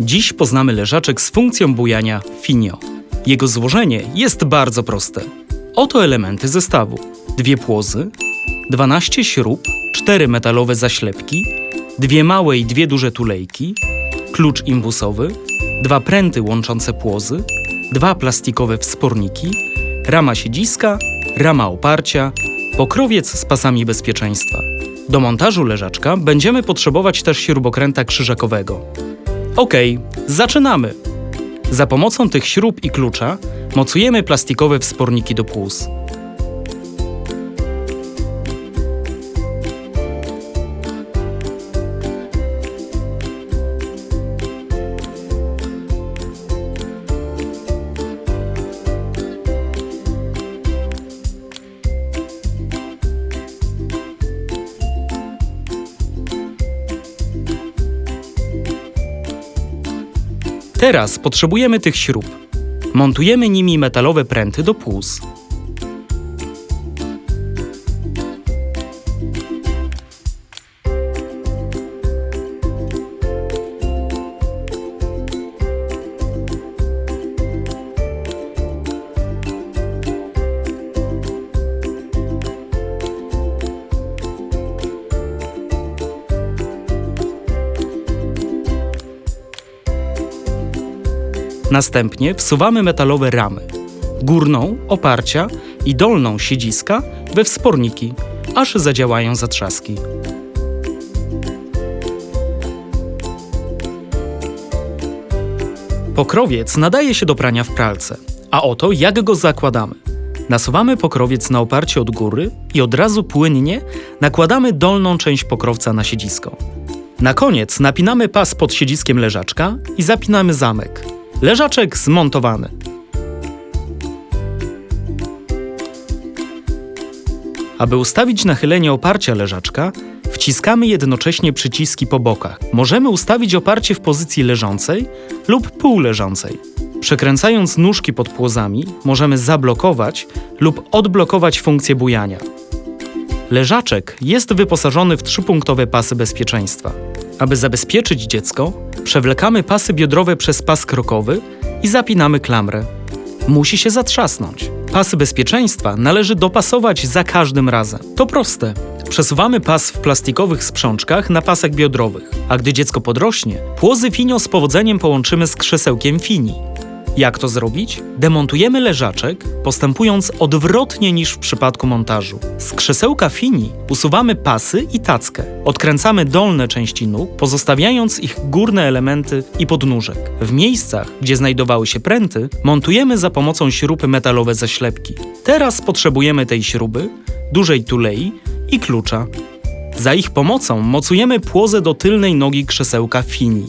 Dziś poznamy leżaczek z funkcją bujania Finio. Jego złożenie jest bardzo proste. Oto elementy zestawu. Dwie płozy, 12 śrub, 4 metalowe zaślepki, dwie małe i dwie duże tulejki, klucz imbusowy, dwa pręty łączące płozy, dwa plastikowe wsporniki, rama siedziska, rama oparcia, pokrowiec z pasami bezpieczeństwa. Do montażu leżaczka będziemy potrzebować też śrubokręta krzyżakowego. Okej, zaczynamy! Za pomocą tych śrub i klucza mocujemy plastikowe wsporniki do płóz. Teraz potrzebujemy tych śrub. Montujemy nimi metalowe pręty do płóz. Następnie wsuwamy metalowe ramy. Górną, oparcia i dolną siedziska we wsporniki, aż zadziałają zatrzaski. Pokrowiec nadaje się do prania w pralce, a oto jak go zakładamy. Nasuwamy pokrowiec na oparcie od góry i od razu płynnie nakładamy dolną część pokrowca na siedzisko. Na koniec napinamy pas pod siedziskiem leżaczka i zapinamy zamek. Leżaczek zmontowany. Aby ustawić nachylenie oparcia leżaczka, wciskamy jednocześnie przyciski po bokach. Możemy ustawić oparcie w pozycji leżącej lub półleżącej. Przekręcając nóżki pod płozami, możemy zablokować lub odblokować funkcję bujania. Leżaczek jest wyposażony w trzypunktowe pasy bezpieczeństwa. Aby zabezpieczyć dziecko, przewlekamy pasy biodrowe przez pas krokowy i zapinamy klamrę. Musi się zatrzasnąć. Pasy bezpieczeństwa należy dopasować za każdym razem. To proste. Przesuwamy pas w plastikowych sprzączkach na pasach biodrowych, a gdy dziecko podrośnie, płozy finio z powodzeniem połączymy z krzesełkiem fini. Jak to zrobić? Demontujemy leżaczek, postępując odwrotnie niż w przypadku montażu. Z krzesełka fini usuwamy pasy i tackę. Odkręcamy dolne części nóg, pozostawiając ich górne elementy i podnóżek. W miejscach, gdzie znajdowały się pręty, montujemy za pomocą śruby metalowe zaślepki. Teraz potrzebujemy tej śruby, dużej tulei i klucza. Za ich pomocą mocujemy płozę do tylnej nogi krzesełka fini.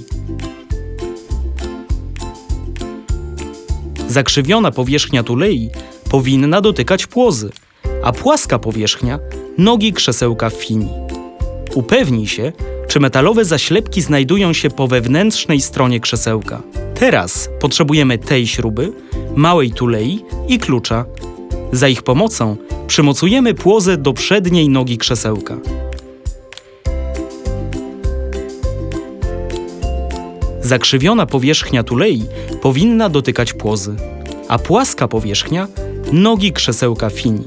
Zakrzywiona powierzchnia tulei powinna dotykać płozy, a płaska powierzchnia nogi krzesełka fini. Upewnij się, czy metalowe zaślepki znajdują się po wewnętrznej stronie krzesełka. Teraz potrzebujemy tej śruby, małej tulei i klucza. Za ich pomocą przymocujemy płozę do przedniej nogi krzesełka. Zakrzywiona powierzchnia tulei powinna dotykać płozy, a płaska powierzchnia nogi krzesełka fini.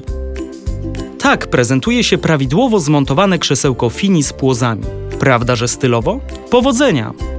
Tak prezentuje się prawidłowo zmontowane krzesełko fini z płozami. Prawda, że stylowo? Powodzenia!